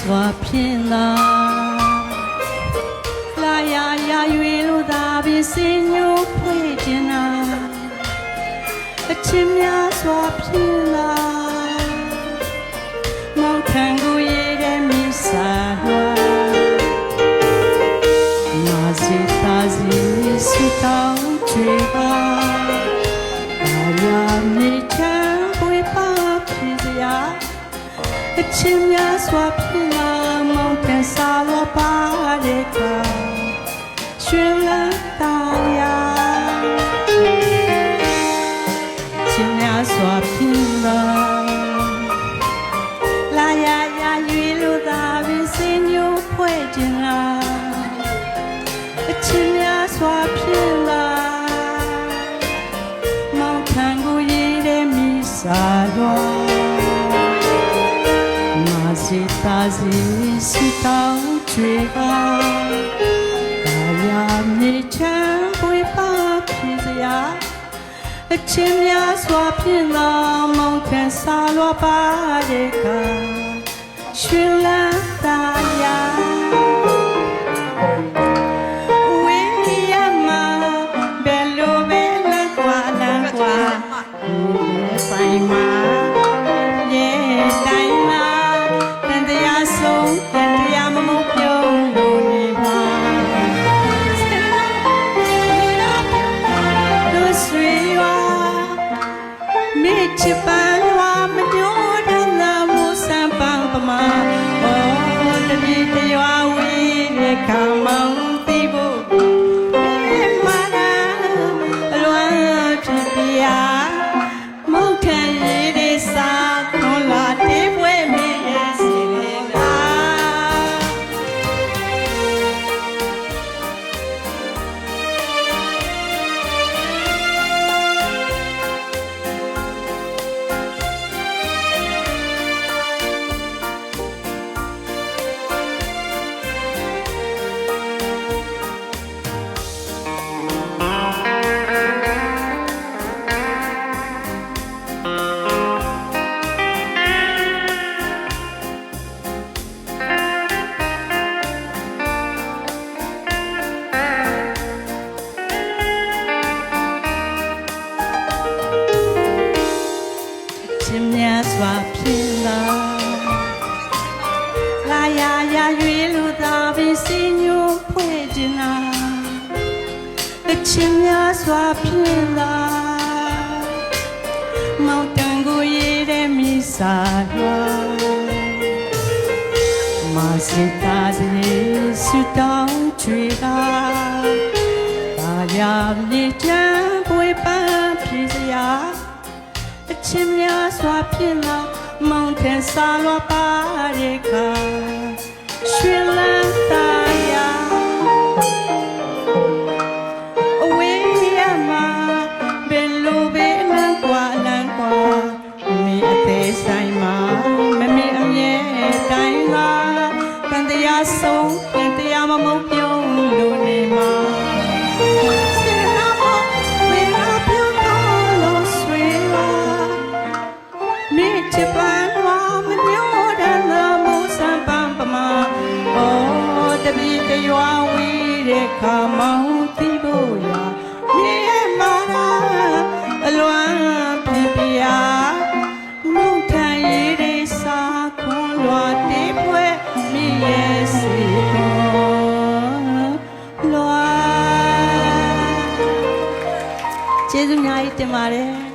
စွာဖြင့်လာလာရရရွေလို့သာပြီးစင်ညိုဖွေးခြင်းနာအချင်းများစွာဖြင့်လာမောင်ခံကိုရတဲ့မိစာတော်မာစီတာစီစီတောင်းချွေပါလာရမြေချမ်းပွေပါဖြစ်စရာအချ ပါတဲ့ကရွှေလန်းတာယာချင်းများစွာဖြစ်လာလာရရရွေလို့သာပြီးစင်ညိုဖွဲ့ခြင်းလားအချင်းများစွာဖြစ်လာမောင်ခံကို ရည်တဲ့မိစာတော်မာစီတာစီစီတောင်းချွေပါဒါရမြေချမ်းပွေပါဖြစ်စရာအချင်းများစွာဖြင့်သောမောင်ခံစားလောပါတဲ့ကရွှေလန်းတာယာဝေးရမဘယ်လိုပဲလန်းကွာလန်းကွာဆိုင်မှာရဲ့တိုင်းမှာတန်တရားဆုံး ချစ်ပန်းရွာမညိုးတဲ့နာမိုးစံပန်းပမာအော်တပည့်တရွာဝေးတဲ့က စွာဖြစ်လာလာရရရွေလူသာပြီးစင်ညိုဖွဲ့ခြင်းနာအချင်းများစွာဖြစ်လာမောင်တန်ကိုရည်တဲ့မိစာတော်မာစီတာစီစတောင်းချွေတာဘာရမြေချမ်းပွေပန်းဖြစ်စရာအ ချင်းများစွာဖြစ်လာမောင်ထန်စာလွားပါတဲ့ခါရွှေလန်းတာယာအဝေးရမှာဘယ်လိုပဲလမ်းကွာလမ်းကွာမိအသေးဆိုင်မှာမမေအမြဲတိုင်းလာတန်တရားဆုံးတန်တရားမမုန်းပြုံး တပည့်တရွာဝီးတဲ့ခါမောင်တီးဖို့ရာမြေမာနာအလွမ်းပြပြမုန်ထန်ရည်တွေစာခွန်လွာတေးပွဲမိရဲ့စီတော်လွာကျေးဇူးအများကြီးတင်ပါတယ်